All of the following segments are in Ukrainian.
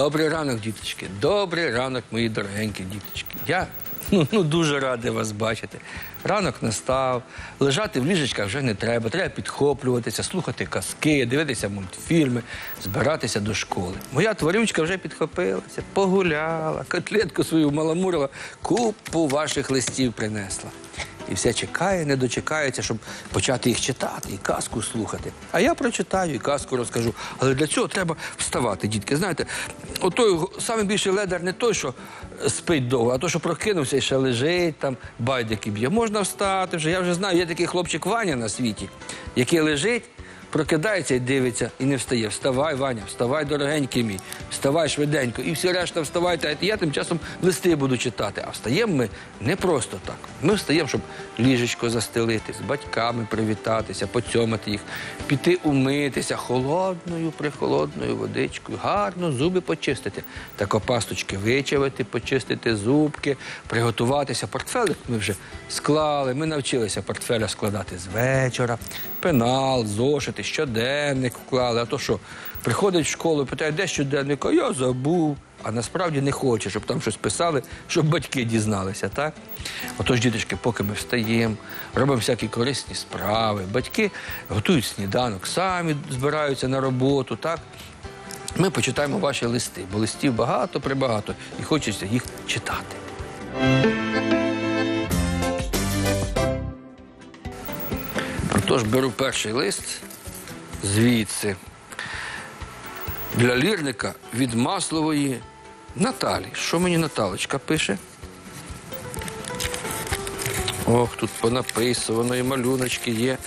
Добрий ранок, діточки. Добрий ранок, мої дорогенькі діточки. Я ну, ну, дуже радий вас бачити. Ранок настав, лежати в ліжечках вже не треба. Треба підхоплюватися, слухати казки, дивитися мультфільми, збиратися до школи. Моя тварючка вже підхопилася, погуляла, котлетку свою маламурила, купу ваших листів принесла. І все чекає, не дочекається, щоб почати їх читати і казку слухати. А я прочитаю і казку розкажу. Але для цього треба вставати, дітки. Знаєте, отой саме більший ледар не той, що спить довго, а той, що прокинувся і ще лежить, там байдики б'є. Можна встати вже. Я вже знаю, є такий хлопчик Ваня на світі, який лежить. Прокидається і дивиться, і не встає. Вставай, Ваня, вставай, дорогенький мій, вставай швиденько. І всі решта вставайте, а я тим часом листи буду читати. А встаємо ми не просто так. Ми встаємо, щоб ліжечко застелити, з батьками привітатися, поцьомати їх, піти умитися холодною, прихолодною водичкою, гарно зуби почистити. Так опасточки вичавити, почистити зубки, приготуватися. Портфелик ми вже склали. Ми навчилися портфеля складати з вечора, пенал, зошити, щоденник вклали. А то що, приходить в школу, питає, де щоденник? А я забув. А насправді не хоче, щоб там щось писали, щоб батьки дізналися, так? Отож, діточки, поки ми встаємо, робимо всякі корисні справи, батьки готують сніданок, самі збираються на роботу, так? Ми почитаємо ваші листи, бо листів багато прибагато і хочеться їх читати. Отож, беру перший лист звідси. Для лірника від Маслової Наталі. Що мені Наталочка пише? Ох, тут понаписано, і малюночки є.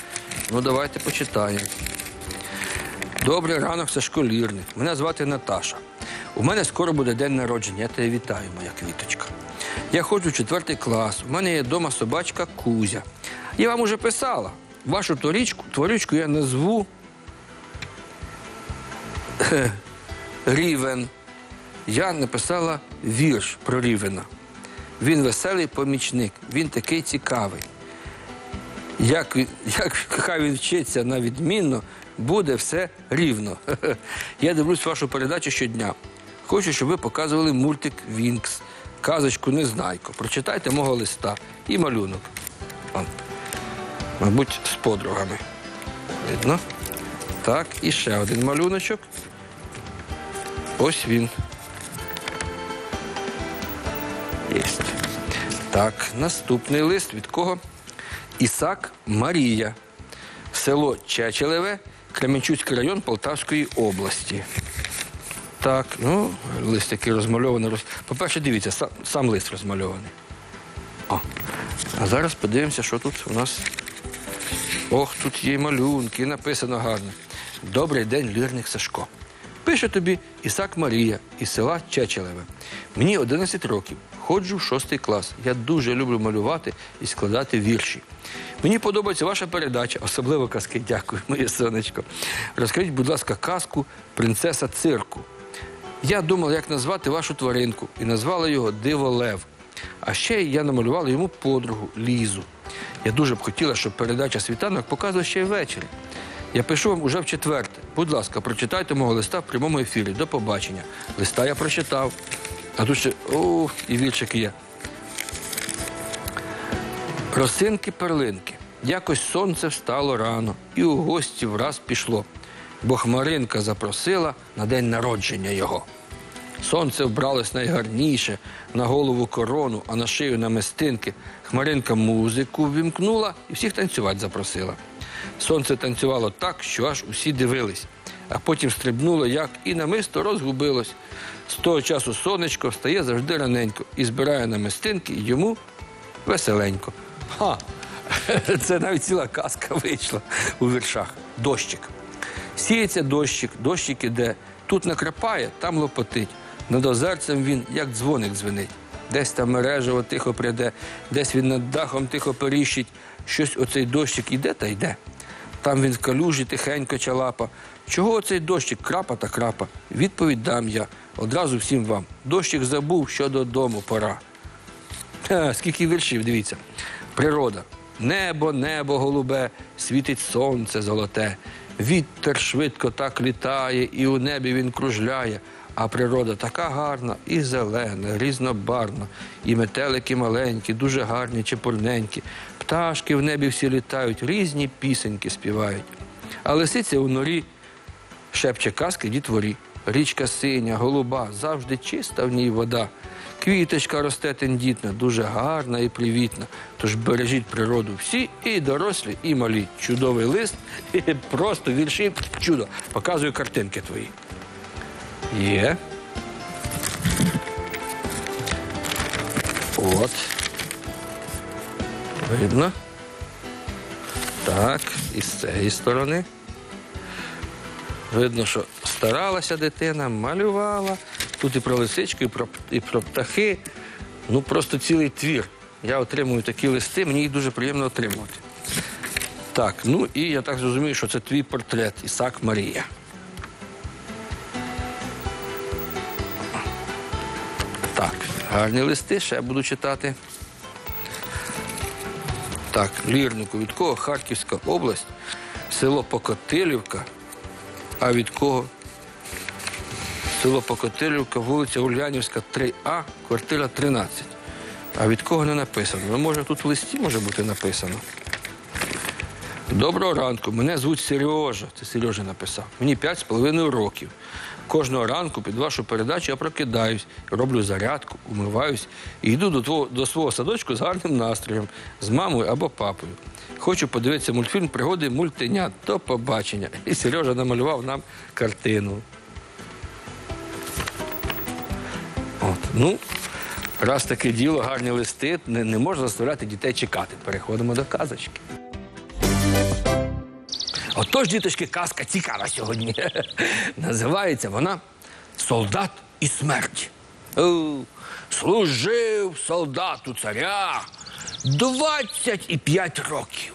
Ну, давайте почитаємо. Добрий ранок, Сашко Лірник. Мене звати Наташа. У мене скоро буде день народження. Я тебе вітаю, моя квіточка. Я ходжу в четвертий клас. У мене є вдома собачка Кузя. Я вам уже писала. Вашу торічку, творючку я назву Рівен. Я написала вірш про Рівена. Він веселий помічник, він такий цікавий. Як, як хай він вчиться на відмінно, буде все рівно. Я дивлюсь вашу передачу щодня. Хочу, щоб ви показували мультик Вінкс, казочку Незнайко. Прочитайте мого листа і малюнок. Он, мабуть, з подругами. Видно? Так, і ще один малюночок. Ось він. Єсть. Так, наступний лист від кого? Ісак Марія. Село Чечелеве, Кременчуцький район Полтавської області. Так, ну, лист який розмальований. роз- По-перше, дивіться, сам, сам лист розмальований. О. А зараз подивимося, що тут у нас. Ох, тут є малюнки, написано гарно. Добрий день, лірник Сашко. Пише тобі Ісак Марія із села Чечелеве. Мені 11 років. Ходжу в шостий клас. Я дуже люблю малювати і складати вірші. Мені подобається ваша передача, особливо казки. Дякую, моє сонечко. Розкажіть, будь ласка, казку Принцеса цирку. Я думала, як назвати вашу тваринку, і назвала його Диво Лев. А ще я намалювала йому подругу Лізу. Я дуже б хотіла, щоб передача світанок показувала ще й ввечері. Я пишу вам уже в четверте. Будь ласка, прочитайте мого листа в прямому ефірі. До побачення. Листа я прочитав. А тут ще о, і віршик є. Росинки перлинки. Якось сонце встало рано, і у гості враз пішло, бо Хмаринка запросила на день народження його. Сонце вбралось найгарніше, на голову корону, а на шию намистинки. Хмаринка музику ввімкнула і всіх танцювати запросила. Сонце танцювало так, що аж усі дивились, а потім стрибнуло, як і намисто розгубилось. З того часу сонечко встає завжди раненько і збирає намистинки, йому веселенько. Ха! Це навіть ціла казка вийшла у віршах. Дощик. Сіється дощик, дощик іде. Тут накрапає, там лопотить. Над озерцем він, як дзвоник дзвенить. Десь там мережево тихо пряде, десь він над дахом тихо періщить. Щось оцей дощик іде та йде. Там він в калюжі тихенько чалапа. Чого оцей дощик крапа та крапа? Відповідь дам я одразу всім вам. Дощик забув, що додому пора. Ха, скільки віршів, дивіться. Природа. Небо, небо голубе, світить сонце золоте. Вітер швидко так літає, і у небі він кружляє. А природа така гарна і зелена, різнобарна, і метелики маленькі, дуже гарні, чепурненькі. Пташки в небі всі літають, різні пісеньки співають. А лисиця у норі шепче казки дітворі. Річка синя, голуба, завжди чиста в ній вода. Квіточка росте тендітна, дуже гарна і привітна. Тож бережіть природу всі, і дорослі, і малі. Чудовий лист, просто вірші, чудо. Показую картинки твої. Є. От. Видно. Так, і з цієї сторони. Видно, що старалася дитина, малювала. Тут і про лисичку, і про, і про птахи. Ну, просто цілий твір. Я отримую такі листи, мені їх дуже приємно отримувати. Так, ну і я так зрозумію, що це твій портрет Ісак Марія. Так, гарні листи, ще буду читати. Так, лірнику від кого Харківська область, село Покотилівка, а від кого? Село Покотилівка, вулиця Ульянівська, 3А, квартира 13. А від кого не написано? Ну, може, тут в листі може бути написано. Доброго ранку, мене звуть Сережа. Це Сережа написав. Мені 5,5 років. Кожного ранку під вашу передачу я прокидаюсь, роблю зарядку, умиваюсь і йду до, твого, до свого садочку з гарним настроєм, з мамою або папою. Хочу подивитися мультфільм Пригоди мультинят. До побачення. І Сережа намалював нам картину. От, ну, раз таке діло, гарні листи, не, не можна заставляти дітей чекати. Переходимо до казочки. Отож, діточки, казка цікава сьогодні. Називається вона Солдат і смерть. Служив солдат у царя 25 років.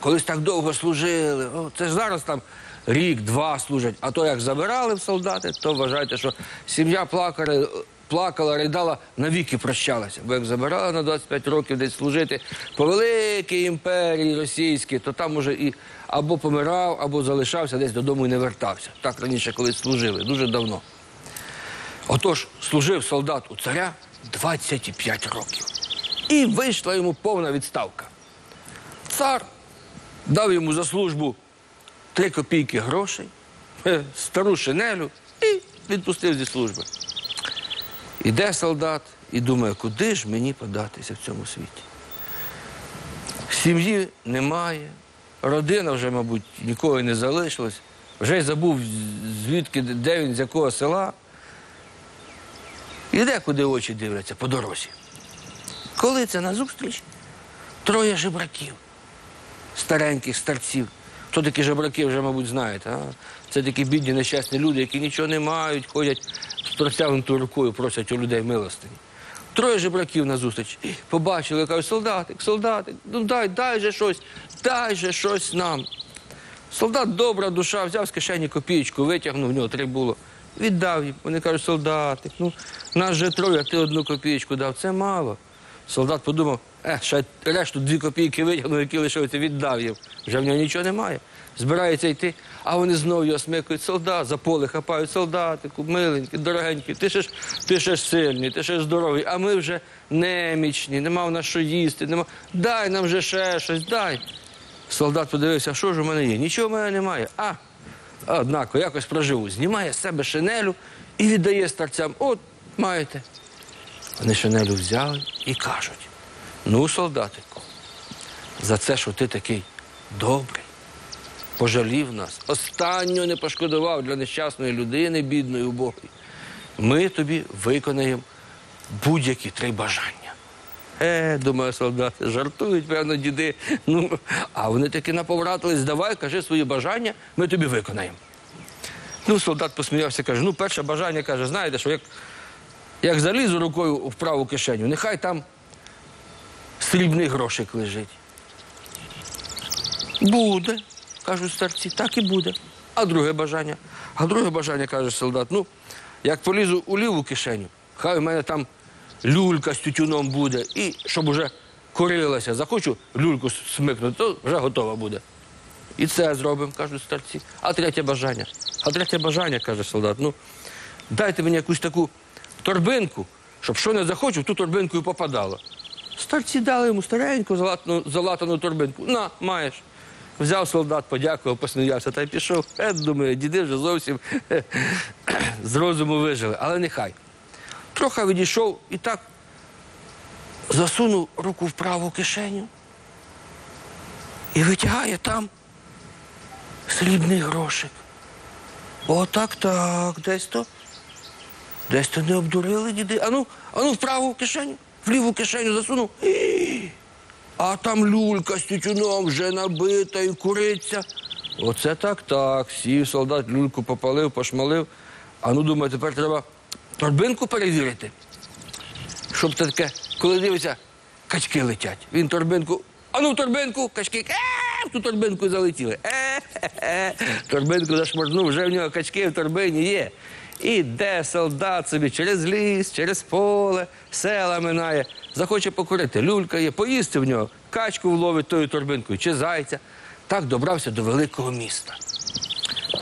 Колись так довго служили. Це ж зараз там рік-два служать. А то як забирали в солдати, то вважайте, що сім'я плакала, плакала, ридала, навіки прощалася. Бо як забирали на 25 років десь служити по великій імперії російській, то там уже і або помирав, або залишався, десь додому і не вертався. Так раніше колись служили, дуже давно. Отож, служив солдат у царя 25 років. І вийшла йому повна відставка. Цар дав йому за службу три копійки грошей, стару шинелю і відпустив зі служби. Іде солдат і думає, куди ж мені податися в цьому світі. Сім'ї немає, родина вже, мабуть, нікого не залишилось. Вже й забув, звідки, де він, з якого села. Іде, куди очі дивляться, по дорозі. Коли це назустріч? Троє жебраків, стареньких старців. Хто такі жебраки, вже, мабуть, знаєте. А? Це такі бідні, нещасні люди, які нічого не мають, ходять з рукою, просять у людей милостині. Троє жебраків назустріч. І Побачили, кажуть, солдатик, солдатик, ну дай, дай же щось, дай же щось нам. Солдат добра душа, взяв з кишені копійку, витягнув, в нього три було. Віддав їм. Вони кажуть, солдатик, ну нас же троє, ти одну копійку дав. Це мало. Солдат подумав, е, ще решту дві копійки витягнув, які лишилися, віддав їм. Вже в нього нічого немає. Збирається йти, а вони знову його смикають, солдат, за поле хапають, солдатику, миленький, дорогенький, ти ще ж ти ще ж сильний, ти ще ж здоровий, а ми вже немічні, нема в нас що їсти, нема. Дай нам вже ще щось, дай. Солдат подивився, що ж у мене є? Нічого в мене немає. А, однако, якось проживу. Знімає з себе шинелю і віддає старцям. От, маєте. Вони шинелю взяли і кажуть: ну, солдатику, за це, що ти такий добрий, пожалів нас, останнього не пошкодував для нещасної людини, бідної, убогої. Ми тобі виконаємо будь-які три бажання. Е, думаю, солдати, жартують, певно, діди. Ну, а вони таки наповратились, давай, кажи свої бажання, ми тобі виконаємо. Ну, солдат посміявся, каже, ну, перше бажання, каже, знаєте, що як, як залізу рукою в праву кишеню, нехай там срібний грошик лежить. Буде, кажуть старці, так і буде. А друге бажання? А друге бажання, каже солдат, ну, як полізу у ліву кишеню, хай у мене там люлька з тютюном буде, і щоб уже корилася, захочу люльку смикнути, то вже готова буде. І це зробимо, кажуть старці. А третє бажання. А третє бажання, каже солдат, ну, дайте мені якусь таку торбинку, щоб що не захочу, ту торбинку і попадало. Старці дали йому стареньку залатану, залатану торбинку. На, маєш. Взяв солдат, подякував, посміявся та й пішов. Е, думаю, діди вже зовсім з розуму вижили, але нехай. Трохи відійшов і так засунув руку в праву кишеню і витягає там срібний грошик. Отак, так, десь то. Десь то не обдурили діди. Ану, ану в праву кишеню, в ліву кишеню засунув. А там люлька з тютюном вже набита і куриться. Оце так, так. Сів солдат, люльку попалив, пошмалив. А ну, думаю, тепер треба торбинку перевірити. Щоб це таке, коли дивиться, качки летять. Він торбинку. А ну в торбинку, качки. Е, в ту торбинку залетіли. Е, е, е. торбинку зашморнув, вже в нього качки в торбині є. Іде солдат собі через ліс, через поле, села минає, захоче покурити. Люлька є, поїсти в нього, качку вловить тою торбинкою чи зайця. Так добрався до великого міста.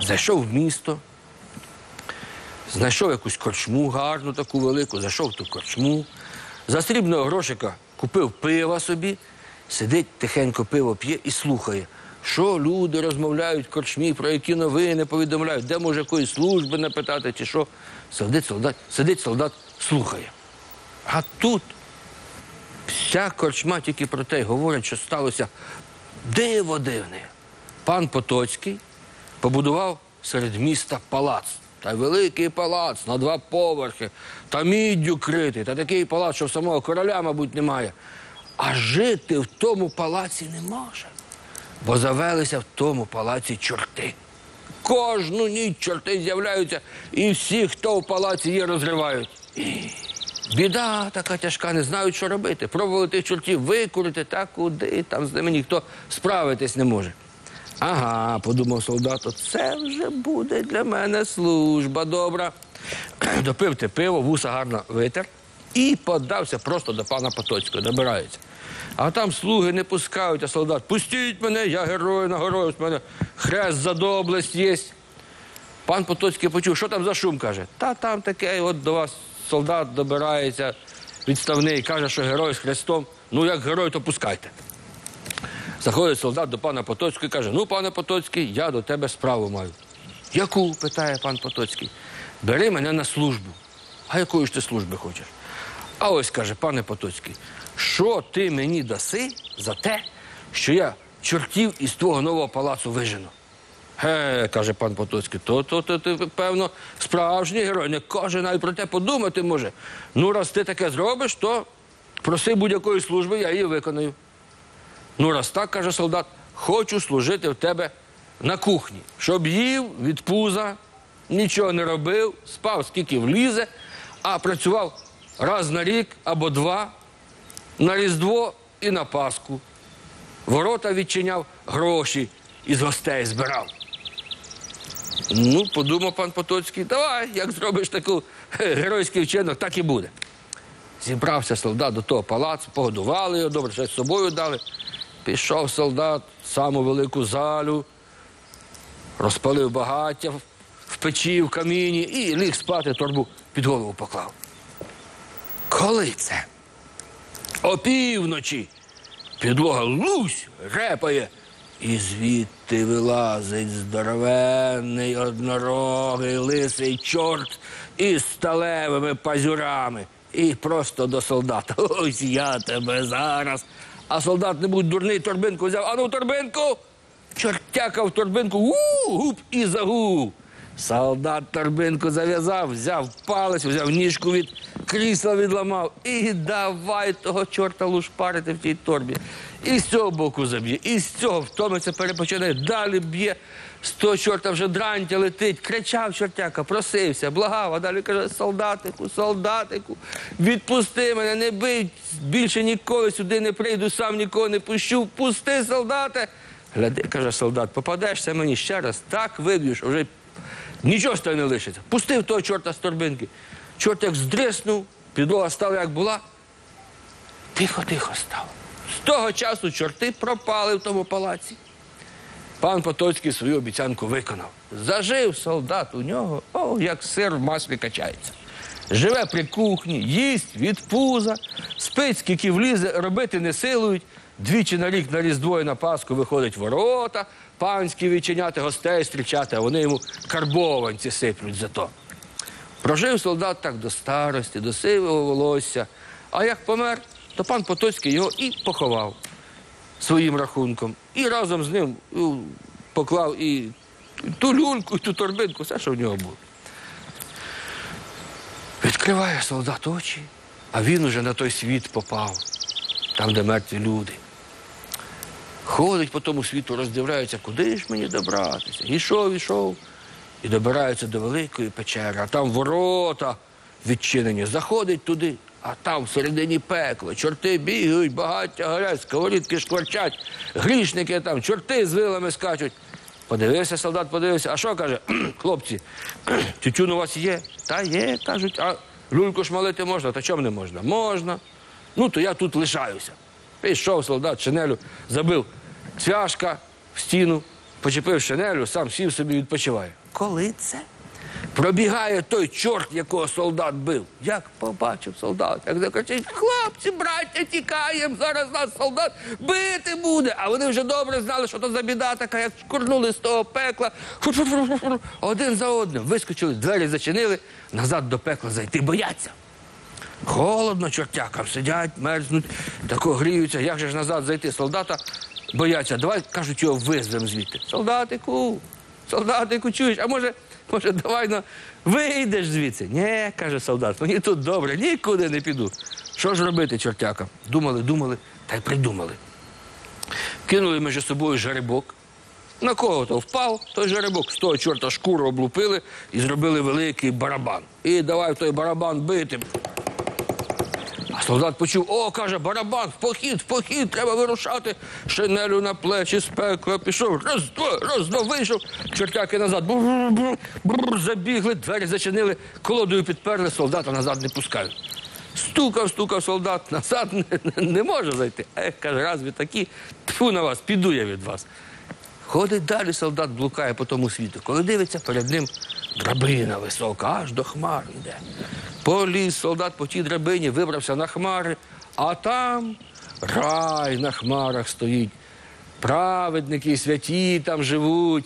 Зайшов в місто, знайшов якусь корчму гарну, таку велику, зайшов ту корчму, за срібного грошика купив пива собі, сидить тихенько пиво п'є і слухає, що люди розмовляють в корчмі, про які новини повідомляють, де може якоїсь служби напитати, чи що. Сидить солдат, сидить солдат, слухає. А тут вся корчма тільки про те й говорить, що сталося диво дивне. Пан Потоцький побудував серед міста палац. Та великий палац на два поверхи, та міддю критий, та такий палац, що самого короля, мабуть, немає. А жити в тому палаці не може, бо завелися в тому палаці чорти. Кожну ніч чорти з'являються, і всі, хто в палаці є, розривають. Біда така тяжка, не знають, що робити. Пробували тих чортів викурити, та куди, там з ними ніхто справитись не може. Ага, подумав солдат, це вже буде для мене служба добра. Допив те пиво, вуса гарно витер і подався просто до пана Потоцького, добирається. А там слуги не пускають, а солдат, пустіть мене, я герой на герой, у мене хрест за доблесть є. Пан Потоцький почув, що там за шум, каже. Та там таке, от до вас солдат добирається відставний, каже, що герой з хрестом. Ну, як герой, то пускайте. Заходить солдат до пана Потоцького і каже: Ну, пане Потоцький, я до тебе справу маю. Яку? питає пан Потоцький. Бери мене на службу. А якої ж ти служби хочеш? А ось каже, пане Потоцький, що ти мені даси за те, що я чортів із твого нового палацу вижену? Ге, каже пан Потоцький, то, то, то ти, певно, справжній герой. Не кожен навіть про те подумати може. Ну, раз ти таке зробиш, то проси будь-якої служби, я її виконаю. Ну, раз так, каже солдат, хочу служити в тебе на кухні, щоб їв від пуза, нічого не робив, спав скільки влізе, а працював раз на рік або два, на Різдво і на Пасху. Ворота відчиняв, гроші із гостей збирав. Ну, подумав пан Потоцький, давай, як зробиш таку геройський вчинок, так і буде. Зібрався солдат до того палацу, погодували його, добре, щось з собою дали. Пішов солдат в саму велику залю, розпалив багаття в печі, в каміні і ліг спати, торбу під голову поклав. Коли це? Опівночі. Підлога лусь, репає. І звідти вилазить здоровенний однорогий лисий чорт із сталевими пазюрами. І просто до солдата. Ось я тебе зараз. А солдат не будь дурний, торбинку взяв. Ану, торбинку! Чортяка в торбинку, у гуп і загув. Солдат торбинку зав'язав, взяв палець, взяв ніжку від крісла відламав і давай того чорта лушпарити в тій торбі. І з цього боку заб'є, і з цього втомиться, перепочинає, далі б'є. З того чорта вже дрантя летить, кричав чортяка, просився, благав, а далі каже, солдатику, солдатику, відпусти мене, не бий, більше ніколи сюди не прийду, сам нікого не пущу. Пусти, солдате. Гляди, каже солдат, попадешся мені ще раз, так виб'ю, що вже нічого з тебе не лишиться. Пустив того чорта з торбинки. Чорт як здриснув, підлога стала як була. Тихо-тихо стало. З того часу чорти пропали в тому палаці. Пан Потоцький свою обіцянку виконав. Зажив солдат у нього, о, як сир в маслі качається. Живе при кухні, їсть від пуза, спить, скільки влізе, робити не силують. Двічі на рік на Різдво і на Пасху виходить ворота, панські відчиняти, гостей зустрічати, а вони йому карбованці сиплють за то. Прожив солдат так до старості, до сивого волосся. А як помер, то пан Потоцький його і поховав своїм рахунком. І разом з ним ну, поклав і ту люльку, і ту торбинку, все, що в нього було. Відкриває солдат очі, а він уже на той світ попав, там, де мертві люди. Ходить по тому світу, роздивляється, куди ж мені добратися. Ішов, ішов і добирається до великої печери, а там ворота відчинені. Заходить туди, а там всередині пекло, чорти бігають, багаття горять, сковорідки шкварчать, грішники там, чорти з вилами скачуть. Подивився солдат, подивився, а що каже, хлопці, тютюн у вас є? Та є, кажуть, а люльку шмалити можна, та чому не можна? Можна. Ну, то я тут лишаюся. Пішов солдат, шинелю, забив цвяшка в стіну, почепив шинелю, сам сів собі відпочиває. Коли це? Пробігає той чорт, якого солдат бив. Як побачив солдат, як закричить, хлопці, браття, тікаємо, зараз нас солдат бити буде. А вони вже добре знали, що то за біда така, як шкурнули з того пекла. Один за одним. Вискочили, двері зачинили, назад до пекла зайти бояться. Холодно чортякам сидять, мерзнуть, тако гріються. Як же ж назад зайти? Солдата бояться. Давай, кажуть, його визвемо звідти. Солдатику, солдатику, чуєш, а може, може, давай ну, вийдеш звідси? Ні, каже солдат, мені тут добре, нікуди не піду. Що ж робити, чортякам? Думали, думали, та й придумали. Кинули між собою жеребок. На кого то впав, той жеребок з того чорта шкуру облупили і зробили великий барабан. І давай в той барабан бити. А солдат почув, о, каже, барабан, в похід, в похід, треба вирушати. Шинелю на плечі з пекла пішов. Раз, два, раз, два, вийшов. Чортяки назад. Бур-бур-бур, бур, забігли, двері зачинили, колодою підперли, солдата назад не пускають. Стукав, стукав солдат, назад не, не, може зайти. Ех, каже, раз ви такі, тьфу на вас, піду я від вас. Ходить далі, солдат блукає по тому світу. Коли дивиться, перед ним драбина висока, аж до хмар йде. Поліз солдат по тій драбині, вибрався на хмари, а там рай на хмарах стоїть. Праведники святі там живуть,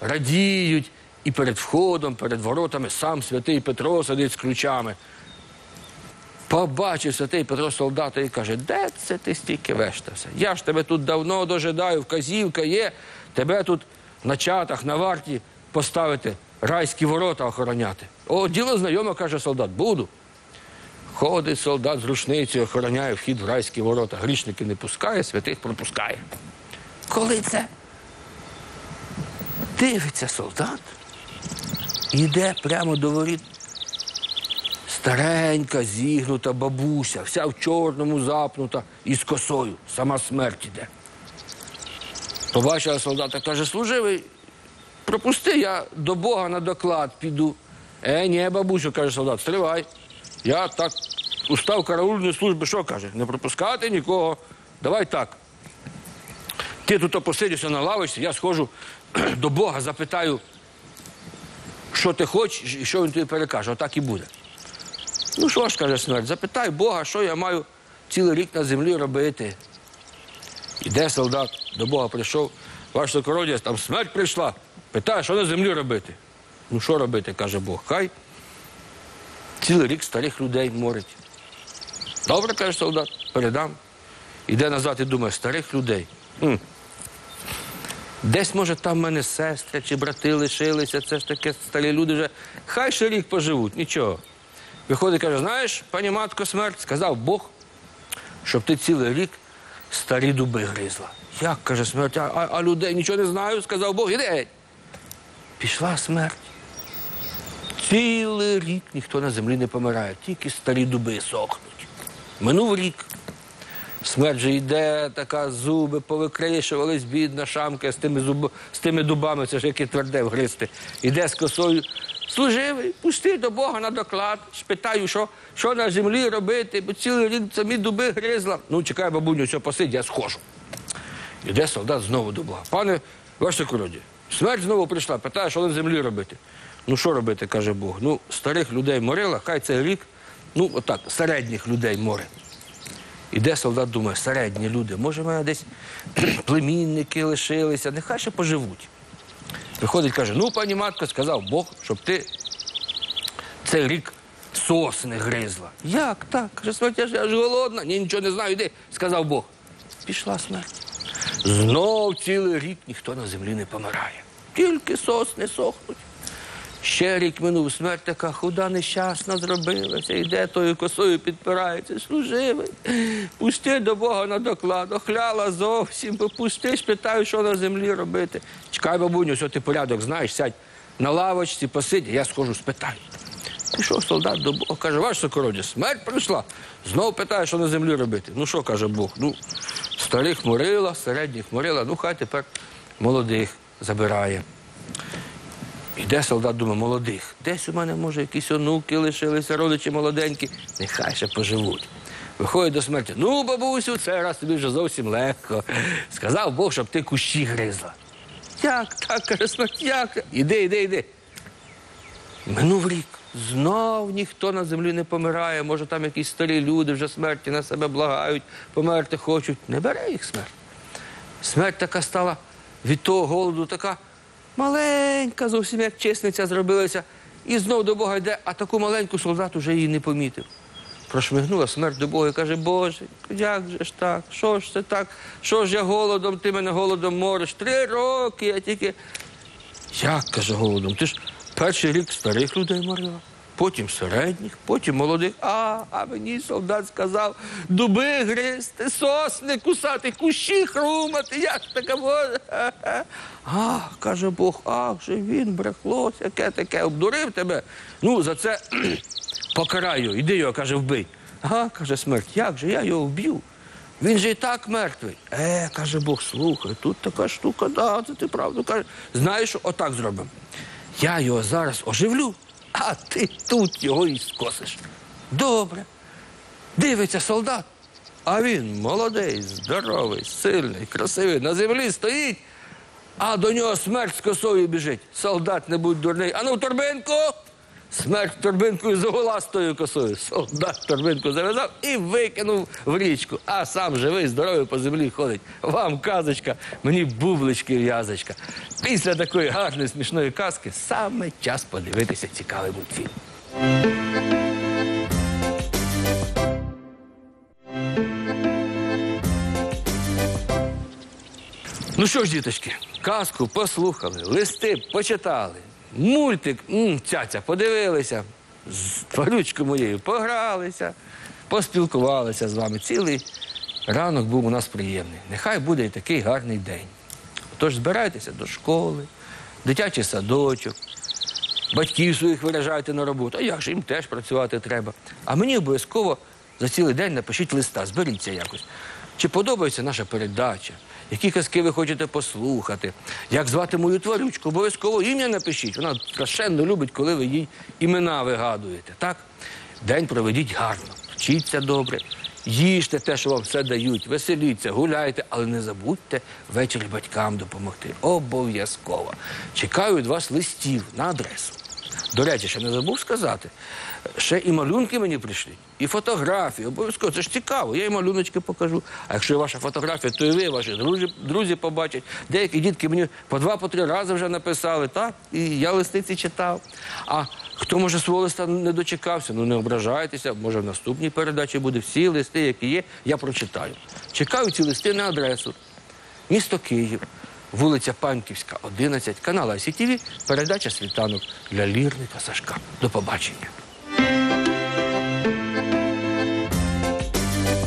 радіють. І перед входом, перед воротами сам святий Петро сидить з ключами. Побачив святий Петро солдата і каже, де це ти стільки вештався? Я ж тебе тут давно дожидаю, вказівка є, тебе тут на чатах, на варті поставити, райські ворота охороняти. О, діло знайоме, каже солдат, буду. Ходить солдат з рушницею, охороняє вхід в райські ворота. Грішники не пускає, святих пропускає. Коли це? Дивиться солдат, іде прямо до воріт Старенька, зігнута бабуся, вся в чорному запнута і з косою, сама смерть іде. Побачила солдата, каже, служивий, пропусти, я до Бога на доклад піду. Е, ні, бабусю, каже солдат, стривай. Я так устав караульної служби, що каже? Не пропускати нікого. Давай так. Ти тут посидишся на лавочці, я схожу до Бога, запитаю, що ти хочеш і що він тобі перекаже. Отак і буде. Ну що ж, каже смерть, запитай Бога, що я маю цілий рік на землі робити. Іде солдат, до Бога прийшов, ваш сокородець, там смерть прийшла. Питає, що на землі робити? Ну що робити, каже Бог, хай цілий рік старих людей морить. Добре, каже солдат, передам. Іде назад і думає, старих людей. М. Десь, може, там в мене сестри чи брати лишилися, це ж таке старі люди вже. Хай ще рік поживуть, нічого. Виходить, каже, знаєш, пані матко смерть, сказав Бог, щоб ти цілий рік старі дуби гризла. Як, каже смерть, а, а, людей нічого не знаю, сказав Бог, іди. Пішла смерть. Цілий рік ніхто на землі не помирає, тільки старі дуби сохнуть. Минув рік. Смерть же йде, така зуби повикришувались, бідна шамка з тими, зуб... з тими дубами, це ж яке тверде вгризти. Іде з косою. Служивий, пусти до Бога на доклад, спитаю, що, що на землі робити, бо цілий рік самі дуби гризла. Ну, чекай, бабуню, все посидь, я схожу. Іде солдат знову до Бога. Пане Ваше короді, смерть знову прийшла, питає, що на землі робити. Ну що робити, каже Бог. Ну, старих людей морила, хай цей рік, ну отак, середніх людей море. Іде солдат, думає, середні люди, може, в мене десь племінники лишилися, нехай ще поживуть. Виходить, каже: ну, пані матко, сказав Бог, щоб ти цей рік сосни гризла. Як так? Каже, смерть, я ж я ж голодна. Ні, нічого не знаю, йди, сказав Бог. Пішла смерть. Знов цілий рік ніхто на землі не помирає. Тільки сосни сохнуть. Ще рік минув, смерть така худа нещасна зробилася, йде тою косою підпирається, служивий. Пусти до Бога на доклад, охляла зовсім, попусти, питаю, що на землі робити. Чекай, бабуню, що ти порядок знаєш, сядь на лавочці, посидь, я схожу, спитаю. Пішов солдат до Бога, каже, ваш сокороді, смерть прийшла. Знов питає, що на землі робити. Ну що каже Бог? Ну, старих морила, середніх морила, ну хай тепер молодих забирає. Іде солдат, думає, молодих. Десь у мене, може, якісь онуки лишилися, родичі молоденькі, нехай ще поживуть. Виходить до смерті. Ну, бабусю, це раз тобі вже зовсім легко. Сказав Бог, щоб ти кущі гризла. Як так, каже смерть, як? Іди, іди, іди. Минув рік. Знов ніхто на землі не помирає. Може, там якісь старі люди вже смерті на себе благають, померти хочуть. Не бере їх смерть. Смерть така стала від того голоду, така маленька, зовсім як чесниця зробилася. І знов до Бога йде, а таку маленьку солдат уже її не помітив. Прошмигнула смерть до Бога і каже, Боже, як же ж так? Що ж це так? Що ж я голодом, ти мене голодом мориш? Три роки я тільки. Як каже голодом? Ти ж перший рік старих людей морила, потім середніх, потім молодих. А, а мені солдат сказав, дуби гризти, сосни кусати, кущі хрумати. Як таке може? А, каже Бог, ах же він брехло, яке таке, обдурив тебе. Ну, за це покараю, іди його, каже, вбий. Ага, каже смерть, як же я його вб'ю? Він же і так мертвий. Е, каже Бог, слухай, тут така штука, да, це ти правду кажеш. Знаєш, отак зробимо. Я його зараз оживлю, а ти тут його і скосиш. Добре. Дивиться солдат. А він молодий, здоровий, сильний, красивий, на землі стоїть, а до нього смерть з косою біжить. Солдат не будь дурний. Ану, в торбинку! Смерть торбинкою з тою косою. Солдат торбинку зав'язав і викинув в річку. А сам живий, здоровий по землі ходить. Вам казочка, мені бублички в'язочка. Після такої гарної смішної казки саме час подивитися цікавий мультфільм. Ну що ж, діточки, казку послухали, листи почитали, мультик, м, цяця, подивилися, з тварючкою моєю погралися, поспілкувалися з вами. Цілий ранок був у нас приємний. Нехай буде і такий гарний день. Тож збирайтеся до школи, дитячий садочок, батьків своїх виражайте на роботу. А як же їм теж працювати треба. А мені обов'язково за цілий день напишіть листа, зберіться якось. Чи подобається наша передача? Які казки ви хочете послухати? Як звати мою тварючку? Обов'язково ім'я напишіть. Вона страшенно любить, коли ви їй імена вигадуєте. Так? День проведіть гарно, вчіться добре, їжте те, що вам все дають, веселіться, гуляйте, але не забудьте ввечері батькам допомогти. Обов'язково. Чекаю від вас листів на адресу. До речі, ще не забув сказати. Ще і малюнки мені прийшли, і фотографії. Обов'язково це ж цікаво. Я і малюночки покажу. А якщо є ваша фотографія, то і ви, ваші друзі, друзі побачать. Деякі дітки мені по два-по три рази вже написали, так? І я листиці читав. А хто може свого листа не дочекався, ну не ображайтеся, може в наступній передачі буде всі листи, які є, я прочитаю. Чекаю ці листи на адресу. Місто Київ, вулиця Панківська, 11, канал ICTV, передача світанок для лірника Сашка. До побачення.